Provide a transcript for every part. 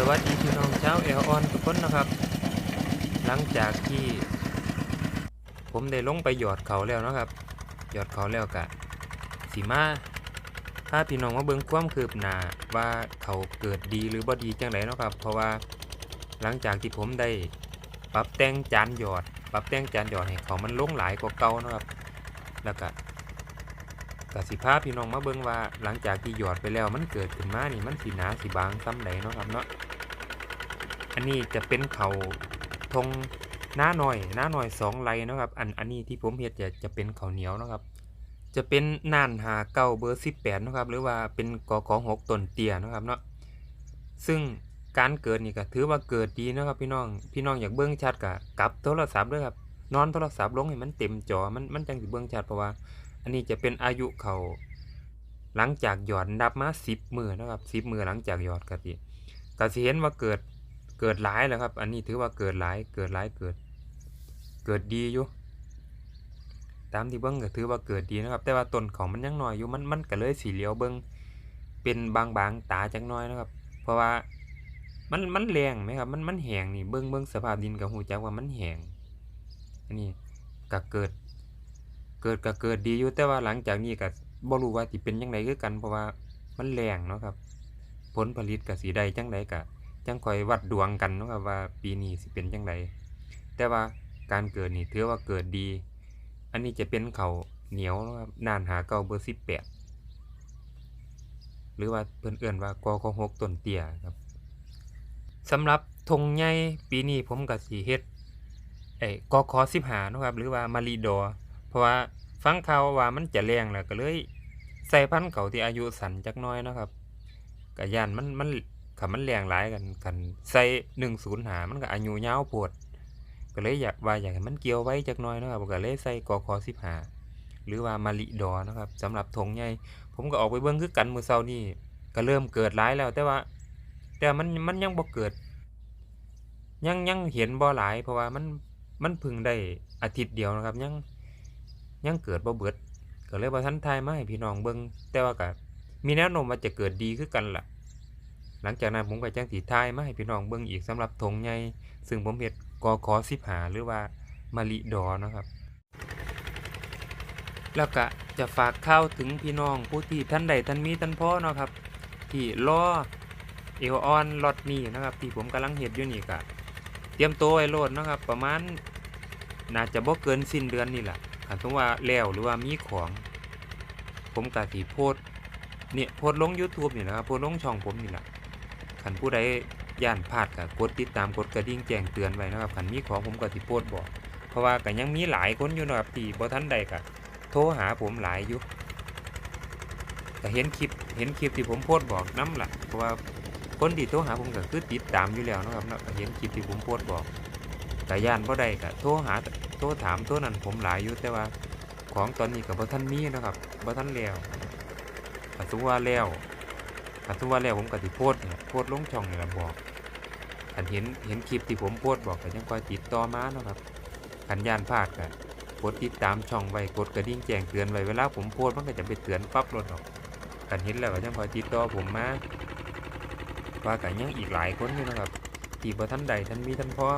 สวัสดีพี่น้องชาวเอลออนทุกคนนะครับ หลังจากที่ ผมได้ลงไปหยอดเขาแล้วนะครับ หยอดเขาแล้วกะสีมาถ้าพี่น้องมาเบิ่งความคืบหน้าว่าเขาเกิดดีหรือบ่ดีจังไดเนาะครับ เพราะว่าหลังจากที่ผมได้ปรับแต่งจานหยอด ปรับแต่งจานหยอดให้เขามันลงหลายกว่าเก่านะครับ แล้วก็ กสิภาพี่น้องมาเบิ่งว่าหลังจากที่หยอดไปแล้วมันเกิดขึ้นมานี่มันสีหนาสีบางซ้ำใดเนาะครับเนาะอันนี้จะเป็นเขาทงหน้าหน่อยหน้าหน่อยสองไลนะครับ อันอันนี้ที่ผมเห็ดจะจะเป็นเขาเหนียวนะครับ จะเป็นน่านหาเก้าเบอร์สิบแปดนะครับ หรือว่าเป็นกอกหกต้นเตี้ยนะครับเนาะซึ่งการเกิดนี่ก็ถือว่าเกิดดีนะครับพี่น้องพี่น้องอยากเบิ้งชัดกะกับโทรศัพท์ด้วยครับนอนโทรศัพท์ลงให้มันเต็มจอมันมันจังสิเบิ้งชัดเพราะว่า อันนี้จะเป็นอายุเขาหลังจากหยอดนับมาสิบมือนะครับสิบมือหลังจากหยอดกะทิกะสิเห็นว่าเกิดเกิดหลายแล้วครับ อันนี้ถือว่าเกิดหลายเกิดหลายเกิด เกิดดีอยู่ตามที่เบิ้งก็ถือว่าเกิดดีนะครับ แต่ว่าต้นของมันยังน้อยอยู่มันมันก็เลยสีเหลียวเบิ้งเป็นบางบางๆตาจักหน้อยนะครับ เพราะว่ามันมันแรงไหมครับมันมันแหงนี่เบิ้งเบิ้งสภาพดินกับหูจักว่ามันแหงอันนี้ก็เกิด เกิดก็เกิดดีอยู่แต่ว่าหลังจากนี้ก็บ่รู้ว่าสิเป็นจังไดคือกันเพราะว่ามันแรงเนาะครับ ผลผลิตก็สิได้จังไดก็จังคอยวัดดวงกันเนาะครับว่าปีนี้สิเป็นจังไดแต่ว่าการเกิดนี่ถือว่าเกิดดี อันนี้จะเป็นเขาเหนียวนาะครับนานหาเก่าเบอร์สิบแปดหรือว่าเพื่อนเอื่นว่ากอของหกต้นเตี้ยครับสำหรับธงใหญ่ปีนี้ผมกับสีเฮ็ดไอ้กอคอสิบหานะครับ หรือว่ามารีดอ เพราะว่าฟังข่าวว่ามันจะแรงแล้วก็เลยใส่พันธุ์เขาที่อายุสั้นจักน้อยนะครับกะย่านมันมันขัมันแรงหลายกันกันใส่หนึ่งศูนย์หามันก็อายุยาวโพดก็เลยอยากว่าอยากให้มันเกี่ยวไว้จักน้อยนะครับก็เลยใส่กอคอสิบหาหรือว่ามาริดอนะครับสำหรับธงใหญ่ผมก็ออกไปเบิ่งคือกันมือเช้านี้ก็เริ่มเกิดหลายแล้วแต่ว่า แต่มันมันยังบ่เกิด ยังยังเห็นบ่หลาย เพราะว่ามันมันพึ่งได้อาทิตย์เดียวนะครับยัง ยังเกิดบ่เบิดก็เลยบ่ทันทายมาให้พี่น้องเบิ่งแต่ว่าก็มีแนวโน้มว่าจะเกิดดีคือกันล่ะ หลังจากนั้นผมก็จังสิทายมาให้พี่น้องเบิ่งอีกสำหรับธงใหญ่ซึ่งผมเห็ดกอขอสิบหาหรือว่ามาริดอนะครับ แล้วก็จะฝากข้าวถึงพี่น้องผู้ที่ท่านใดท่านมีท่านพ่อเนาะครับ ที่รอเอลออนลอตนี้นะครับ ที่ผมกำลังเห็ดอยู่นี่ก็เตรียมตัวไว้โลดนะครับ ประมาณน่าจะบ่เกินสิ้นเดือนนี่แหละ ถ้าสมว่าแล้วหรือว่ามีของ ผมกะสีโพสต์เนี่ยโพสต์ลง YouTube นี่นะครับโพสต์ลงช่องผมนี่แหละขันผู้ใดย่านพลาดก็กดติดตามกดกระดิ่งแจ้งเตือนไว้นะครับขันมีของผมก็สิโพสต์บอก เพราะว่าก็ยังมีหลายคนอยู่นะครับที่บ่ทันใดก็โทรหาผมหลายอยู่ก็เห็นคลิปเห็นคลิปที่ผมโพสต์บอกน้ำล่ะเพราะว่าคนที่โทรหาผมก็คือติดตามอยู่แล้วนะครับเนาะก็เห็นคลิปที่ผมโพสต์บอกแต่ย่านบ่ได้ก็โทรหา โทรถามโทรนั้นผมหลายอยู่แต่ว่าของตอนนี้ก็บ่ทันมีนะครับบ่ทันแล้วถ้าสมมุติว่าแล้วถ้าทุวันแล้วผมก็สิโพสต์เนี่ยโพสต์ลงช่องเนี่ละบอกคันเห็นเห็นคลิปที่ผมโพสต์บอกก็ยังคอยติดต่อมาเนาะครับคันย่านพลาดก็กดติดตามช่องไว้กดกระดิ่งแจ้งเตือนไว้เวลาผมโพสต์มันก็จะไปเตือนปั๊บรถออกคันเห็นแล้วก็ยังคอยติดต่อผมมาว่ากันยังอีกหลายคนอยู่นะครับที่บ่ทันใดท่านมีท่านพ่อ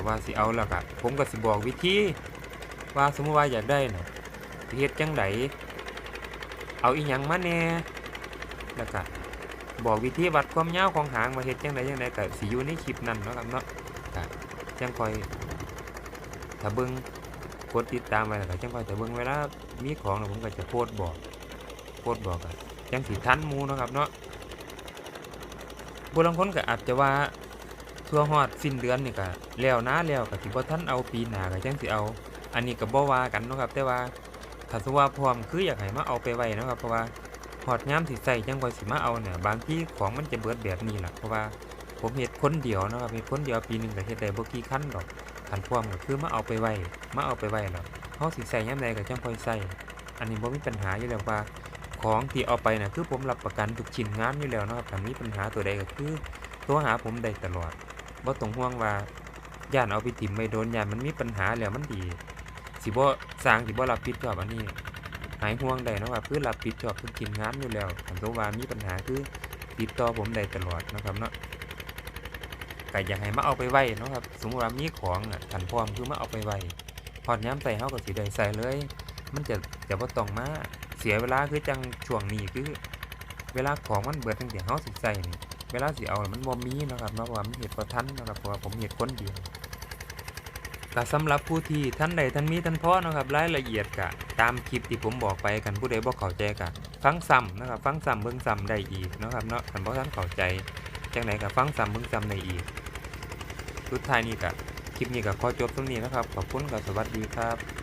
ก็ว่าสิเอาแล้วก็ผมก็สิบอกวิธีว่าสมมติว่าอยากได้นะสิเฮ็ดจังไดเอาอีหยังมาแน่แล้วก็บอกวิธีวัดความยาวของหางมาเฮ็ดจังไดจังไดก็สิอยู่ในคลิปนั้นเนาะครับเนาะก็จังคอยถ้าเบิ่งกดติดตามไว้แล้วก็จังคอยถ้าเบิ่งเวลามีของแล้วผมก็จะโพสต์บอกโพสต์บอกกันจังสิทันหมู่เนาะครับเนาะผู้ลางคนก็อาจจะว่า ทั่วฮอดสิ้นเดือนนี่ก็แล้วนะแล้วก็สิบ่ทันเอาปีหน้าก็จังสิเอา อันนี้ก็บ่ว่ากันเนาะครับ แต่ว่าถ้าสมมติว่าพร้อมคืออยากให้มาเอาไปไว้นะครับ เพราะว่าหอดยามสิใส่จังค่อยสิมาเอาเนี่ยบางที่ของมันจะเบิดแบบนี้ล่ะเพราะว่าผมเฮ็ดคนเดียวนะครับเฮ็ดคนเดียวปีหนึงก็เฮ็ดได้บ่กี่คันดอกคันพร้อมก็คือมาเอาไปไว้มาเอาไปไว้แล้วเฮาสิใส่ยามใดก็จังค่อยใส่อันนี้บ่มีปัญหาอยู่แล้วว่าของที่เอาไปน่ะคือผมรับประกันทุกชิ้นงานอยู่แล้วนะครับถ้ามีปัญหาตัวใดก็คือโทรหาผมได้ตลอด บ่ต้องห่วงว่าย่านเอาไปถิ่มไว้โดนย่านมันมีปัญหาแล้วมันดีสิบ่สร้างสิบ่รับผิดชอบอันนี้หายห่วงได้นะครับคือรับผิดชอบทุกทีมงานอยู่แล้วถ้าสมติว่ามีปัญหาคือติดต่อผมได้ตลอดนะครับเนาะก็อยากให้มาเอาไปไว้นะครับสมมติว่ามีของอะทันพร้อมคือมาเอาไปไว้พอดย้ำใส่เฮาก็สิได้ใส่เลย มันจะจะบ่ต้องมาเสียเวลาคือจังช่วงนี้คือ เวลาของมันเบิดตั้งแต่เฮาสิใส่นี่ เวลาสิเอา มันบ่มีนะครับเนาะเพราะว่ามันเฮ็ดบ่ทันนะครับเพราะว่าผมเฮ็ดคนเดียวก็สำหรับผู้ที่ท่านใดท่านมีท่านพอนะครับรายละเอียดก็ตามคลิปที่ผมบอกไปกันผู้ใดบ่เข้าใจก็ฟังซ้ำนะครับฟังซ้ำเบิ่งซ้ำได้อีกนะครับเนาะคันบ่ทันเข้าใจจังไดก็ฟังซ้ำเบิ่งซ้ำได้อีกสุดท้ายนี้ก็คลิปนี้ก็ขอจบตรงนี้นะครับขอบคุณกับสวัสดีครับ